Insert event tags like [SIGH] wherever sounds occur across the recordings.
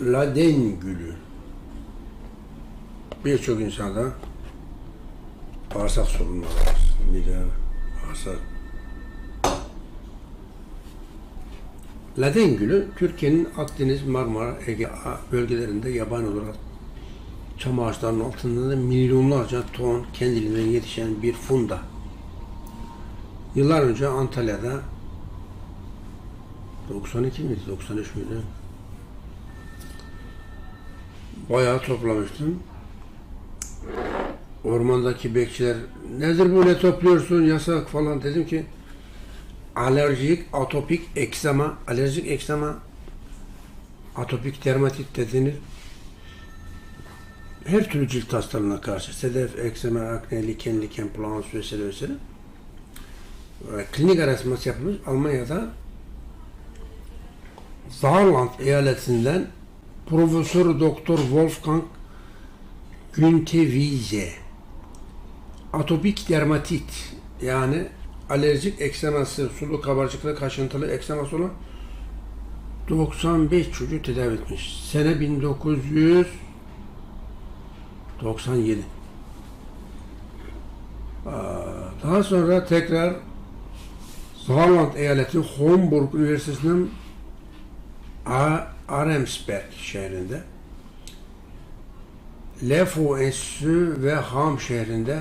Laden gülü. Birçok insanda bağırsak sorunları var. Mide, bağırsak. Laden gülü Türkiye'nin Akdeniz, Marmara, Ege bölgelerinde yaban olarak çam ağaçlarının altında da milyonlarca ton kendiliğinden yetişen bir funda. Yıllar önce Antalya'da 92 miydi, 93 müydü? Bayağı toplamıştım. Ormandaki bekçiler nedir böyle topluyorsun yasak falan dedim ki alerjik atopik eksema alerjik eksema atopik dermatit de denir. Her türlü cilt hastalığına karşı sedef, eksema, akne, liken, liken, plans vesaire vesaire. Klinik araştırması yapılmış. Almanya'da Saarland eyaletinden Profesör Doktor Wolfgang Güntevize atopik dermatit yani alerjik ekseması, sulu kabarcıklı kaşıntılı ekseması olan 95 çocuğu tedavi etmiş. Sene 1997. Aa, Daha sonra tekrar Saarland eyaleti Homburg Üniversitesi'nin A- Aremsberg şehrinde Lefo Enstitüsü ve Ham şehrinde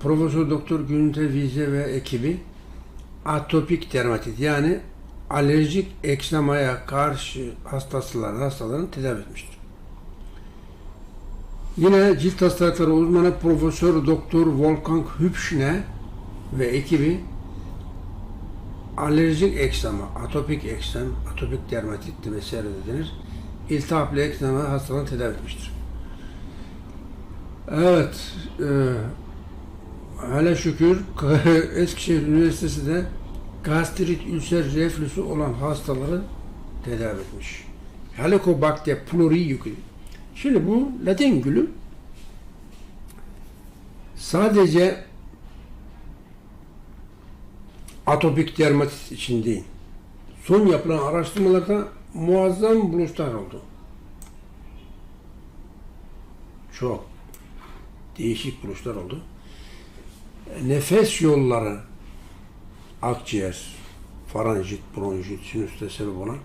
Profesör Doktor Günter Vize ve ekibi atopik dermatit yani alerjik eksemaya karşı hastasılar, hastaların tedavi etmiştir. Yine cilt hastalıkları uzmanı Profesör Doktor Wolfgang Hübschne ve ekibi alerjik eksema, atopik eksem, atopik dermatit de vesaire de denir. İltihaplı eksema hastalığını tedavi etmiştir. Evet, e, hele şükür [LAUGHS] Eskişehir Üniversitesi de gastrit, ülser, reflüsü olan hastaları tedavi etmiş. Helicobacter pylori Şimdi bu Latin gülü sadece atopik dermatit için değil. Son yapılan araştırmalarda muazzam buluşlar oldu. Çok değişik buluşlar oldu. Nefes yolları, akciğer, faranjit, bronjit, sinüste sebep olan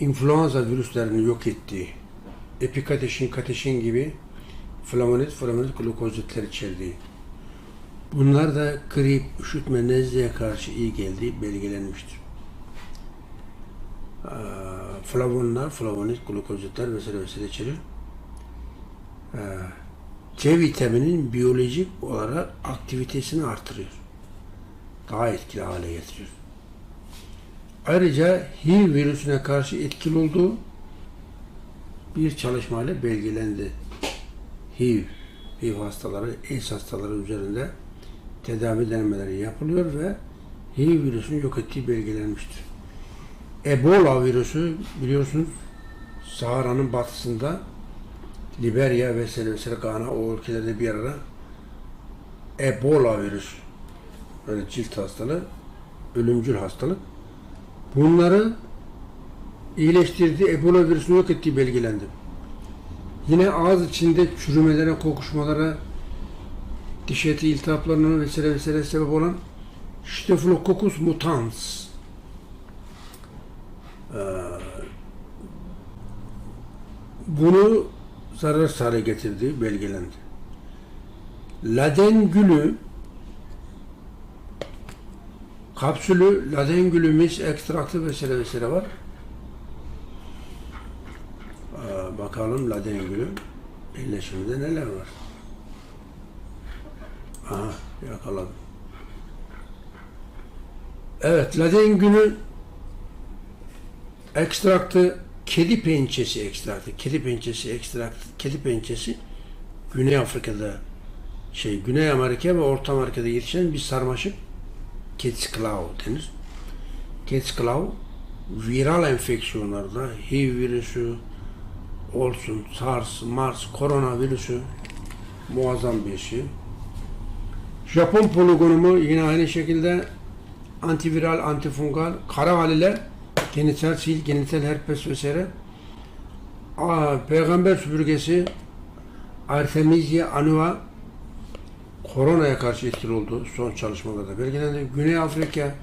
influenza virüslerini yok ettiği, epikateşin, kateşin gibi flavonoid, flavonoid glukozitler içerdiği, Bunlar da grip, üşütme, nezleye karşı iyi geldiği belgelenmiştir. Ee, Flavonlar, flavonoid, glukozitler vesaire vesaire içerir. Ee, C vitaminin biyolojik olarak aktivitesini artırıyor. Daha etkili hale getiriyor. Ayrıca HIV virüsüne karşı etkili olduğu bir çalışmayla belgelendi. HIV, HIV hastaları, AIDS hastaları üzerinde tedavi denemeleri yapılıyor ve HIV virüsünü yok ettiği belgelenmiştir. Ebola virüsü biliyorsunuz Sahara'nın batısında Liberya vesaire vesaire Gana o ülkelerde bir ara Ebola virüsü böyle cilt hastalığı ölümcül hastalık bunları iyileştirdiği Ebola virüsünü yok ettiği belgelendi. Yine ağız içinde çürümelere, kokuşmalara, diş eti iltihaplarına vesaire vesaire sebep olan Staphylococcus mutans ee, bunu zararsız hale getirdiği belgelendi. Laden gülü kapsülü, laden gülü mis ekstraktı vesaire vesaire var. Ee, bakalım laden gülü birleşiminde neler var. Aha yakaladım. Evet, Laden günü ekstraktı kedi pençesi ekstraktı. Kedi pençesi ekstraktı. Kedi pençesi Güney Afrika'da şey Güney Amerika ve Orta Amerika'da yetişen bir sarmaşık Cat's-Claw denir. Cat's-Claw viral enfeksiyonlarda HIV virüsü olsun, SARS, MARS, koronavirüsü muazzam bir şey. Japon poligonumu yine aynı şekilde antiviral, antifungal, kara haliler, genital sil, genital herpes vesaire Aa, peygamber süpürgesi Artemisia annua koronaya karşı etkili oldu son çalışmalarda belgelendi. Güney Afrika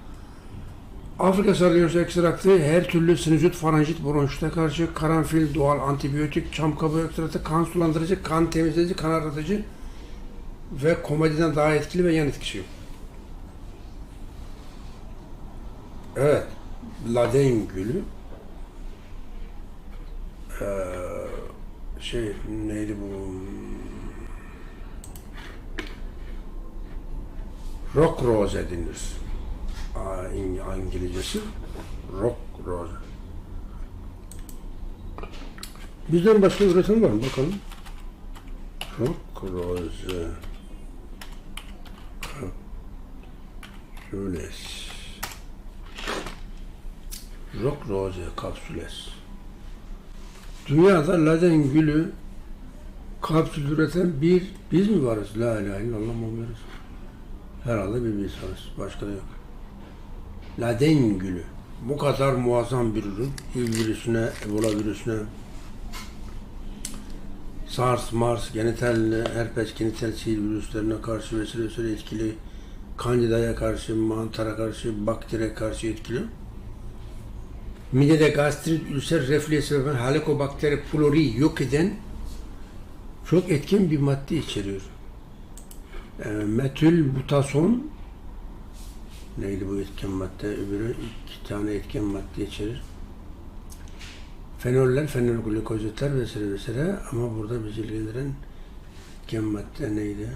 Afrika sarılıyorsa ekstraktı her türlü sinüzit, faranjit, bronşite karşı karanfil, doğal antibiyotik, çam kabuğu ekstratı, kan sulandırıcı, kan temizleyici, kan aratıcı ve komediden daha etkili ve yan etkisi yok. Evet. Laden gülü Ee, şey neydi bu rock rose denir. İngilizcesi rock rose. Bizden başka üretim var mı bakalım? Rock rose. Kapsüles. Rock rose kapsüles. Dünyada laden gülü kapsül üreten bir biz mi varız? La ilahe illallah Muhammed Resul. Herhalde bir biz varız. Başka da yok. Laden gülü. Bu kadar muazzam bir ürün. HIV virüsüne, Ebola virüsüne, SARS, MARS, genital, herpes, genital sil virüslerine karşı vesaire vesaire etkili. Kandidaya karşı, mantara karşı, bakteriye karşı etkili. Midede gastrit, ülser, reflüks ve halikobakteri pylori yok eden çok etkin bir madde içeriyor. E, metül butason neydi bu etken madde? Öbürü iki tane etken madde içerir. Fenoller, fenol glikozitler vesaire vesaire ama burada bizi ilgilendiren etken madde neydi?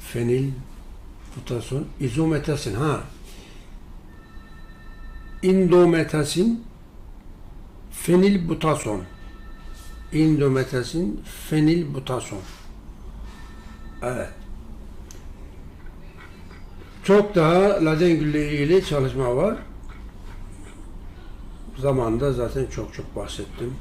Fenil butason, izometasin. Ha, indometasin, fenilbutason. Indometasin, fenilbutason. Evet. Çok daha ladengül ile ilgili çalışma var. Zamanında zaten çok çok bahsettim.